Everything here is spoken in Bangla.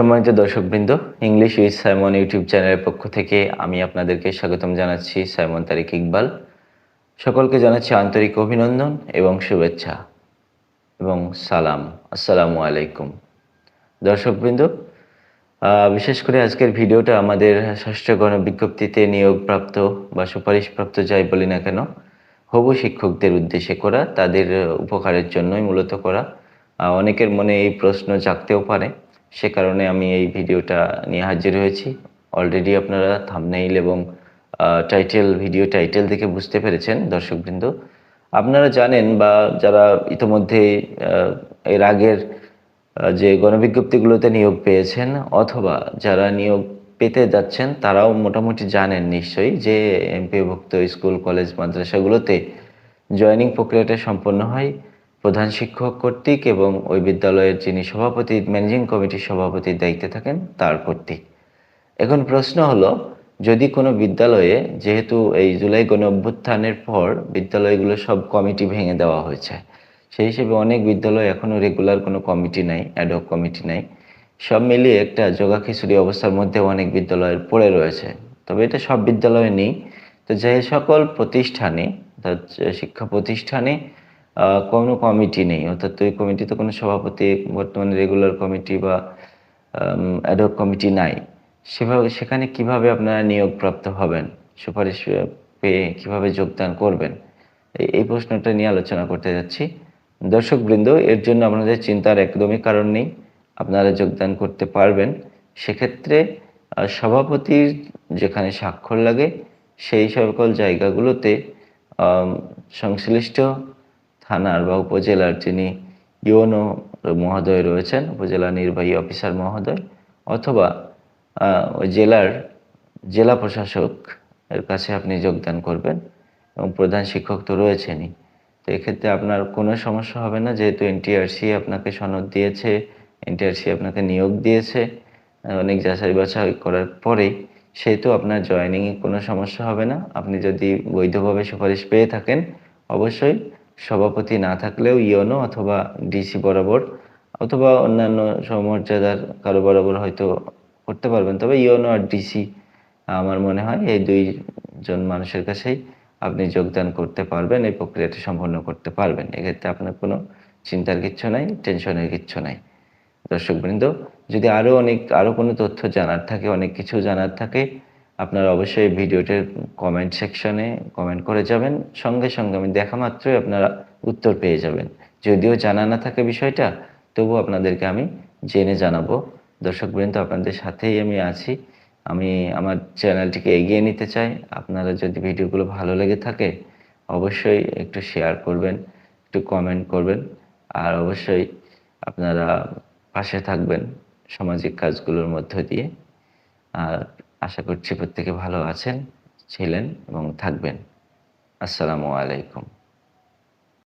সম্মানিত দর্শকবৃন্দ ইংলিশ উইথ সাইমন ইউটিউব চ্যানেলের পক্ষ থেকে আমি আপনাদেরকে স্বাগতম জানাচ্ছি সাইমন তারিক ইকবাল। সকলকে জানাচ্ছি আন্তরিক অভিনন্দন এবং শুভেচ্ছা এবং সালাম। আসসালামু আলাইকুম। দর্শকবৃন্দ বিশেষ করে আজকের ভিডিওটা আমাদের ষষ্ঠ গণবিজ্ঞপ্তিতে নিয়োগপ্রাপ্ত বা সুপারিশপ্রাপ্ত যাই বলি না কেন, হবু শিক্ষকদের উদ্দেশ্যে করা, তাদের উপকারের জন্যই মূলত করা। অনেকের মনে এই প্রশ্ন জাগতেও পারে। সে কারণে আমি এই ভিডিওটা নিয়ে হাজির হয়েছি। অলরেডি আপনারা থামনেইল এবং টাইটেল ভিডিও টাইটেল দেখে বুঝতে পেরেছেন, দর্শকবৃন্দ। আপনারা জানেন বা যারা ইতোমধ্যে এর আগের যে গণবিজ্ঞপ্তিগুলোতে নিয়োগ পেয়েছেন অথবা যারা নিয়োগ পেতে যাচ্ছেন, তারাও মোটামুটি জানেন নিশ্চয়ই যে এমপিভুক্ত স্কুল, কলেজ, মাদ্রাসাগুলোতে জয়েনিং প্রক্রিয়াটা সম্পন্ন হয়। প্রধান শিক্ষক কর্তৃক এবং ওই বিদ্যালয়ের যিনি সভাপতি, ম্যানেজিং কমিটির সভাপতির দায়িত্বে থাকেন তার কর্তৃক। এখন প্রশ্ন হলো, যদি কোনো বিদ্যালয়ে যেহেতু এই জুলাই গণ অভ্যুত্থানের পর বিদ্যালয়গুলো সব কমিটি ভেঙে দেওয়া হয়েছে, সেই হিসেবে অনেক বিদ্যালয় এখনও রেগুলার কোনো কমিটি নাই অ্যাডক কমিটি নাই। সব মিলিয়ে একটা জগা খিচুড়ি অবস্থার মধ্যে অনেক বিদ্যালয়ের পড়ে রয়েছে। তবে এটা সব বিদ্যালয়ে নেই। তো যে সকল প্রতিষ্ঠানে শিক্ষা প্রতিষ্ঠানে কোনো কমিটি নেই। অর্থাৎ ওই কমিটিতে কোনো সভাপতি, বর্তমানে রেগুলার কমিটি বা অ্যাডক কমিটি নাই। সেভাবে, সেখানে কীভাবে আপনারা নিয়োগপ্রাপ্ত হবেন, সুপারিশ পেয়ে কীভাবে যোগদান করবেন এই- প্রশ্নটা নিয়ে আলোচনা করতে যাচ্ছি। দর্শকবৃন্দ এর জন্য আপনাদের চিন্তার একদমই কারণ নেই। আপনারা যোগদান করতে পারবেন। সেক্ষেত্রে সভাপতির যেখানে স্বাক্ষর লাগে, সেই সকল জায়গাগুলোতে সংশ্লিষ্ট থানার বা উপজেলার যিনি ইউনো মহোদয় রয়েছেন, উপজেলা নির্বাহী অফিসার মহোদয়, অথবা ওই জেলার জেলা প্রশাসক এর কাছে আপনি যোগদান করবেন এবং প্রধান শিক্ষক তো রয়েছেনই। তো এক্ষেত্রে আপনার কোনো সমস্যা হবে না, যেহেতু এনটিআরসি আপনাকে সনদ দিয়েছে, এনটিআরসি আপনাকে নিয়োগ দিয়েছে, অনেক যাচাই বাছাই করার পরেই সেহেতু আপনার জয়েনিংয়ে কোনো সমস্যা হবে না। আপনি যদি বৈধভাবে সুপারিশ পেয়ে থাকেন, অবশ্যই সভাপতি না থাকলেও ইওনো অথবা ডিসি বরাবর অথবা অন্যান্য সমর্যাদার কারও বরাবর হয়তো করতে পারবেন। তবে ইওনো আর ডিসি, আমার মনে হয়, এই দুইজন মানুষের কাছেই আপনি যোগদান করতে পারবেন, এই প্রক্রিয়াটি সম্পন্ন করতে পারবেন। এক্ষেত্রে আপনার কোনো চিন্তার কিচ্ছু নাই, টেনশনের কিচ্ছু নাই। দর্শকবৃন্দ, যদি আরও অনেক আরও কোনো তথ্য জানার থাকে, অনেক কিছু জানার থাকে আপনারা অবশ্যই ভিডিওটির কমেন্ট সেকশনে কমেন্ট করে যাবেন। সঙ্গে সঙ্গে আমি দেখা মাত্রই আপনারা উত্তর পেয়ে যাবেন। যদিও জানা না থাকে বিষয়টা, তবু আপনাদেরকে আমি জেনে জানাব। দর্শক দর্শকবৃন্দ আপনাদের সাথেই আমি আছি। আমি আমার চ্যানেলটিকে এগিয়ে নিতে চাই। আপনারা যদি ভিডিওগুলো ভালো লেগে থাকে, অবশ্যই একটু শেয়ার করবেন, একটু কমেন্ট করবেন, আর অবশ্যই আপনারা পাশে থাকবেন সামাজিক কাজগুলোর মধ্য দিয়ে। আর আশা করছি প্রত্যেকে ভালো আছেন ছিলেন এবং থাকবেন। আসসালামু আলাইকুম।